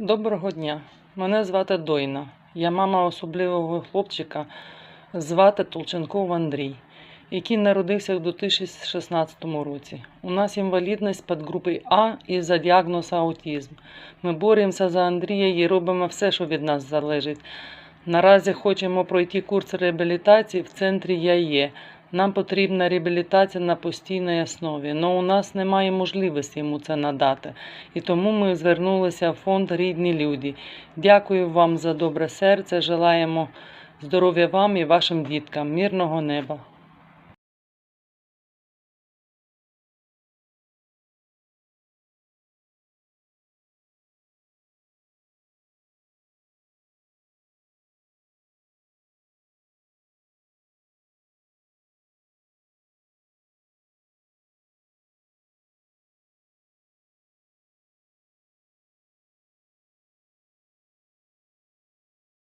Доброго дня. Мене звати Дойна. Я мама особливого хлопчика, звати Толченков Андрій, який народився у 2016 році. У нас інвалідність підгрупи А і за діагноз аутизм. Ми боремося за Андрія і робимо все, що від нас залежить. Наразі хочемо пройти курс реабілітації в центрі ЯЄ. Нам потрібна реабілітація на постійній основі, але у нас немає можливості йому це надати. І тому ми звернулися в фонд Рідні люди. Дякую вам за добре серце. Желаємо здоров'я вам і вашим діткам, мирного неба.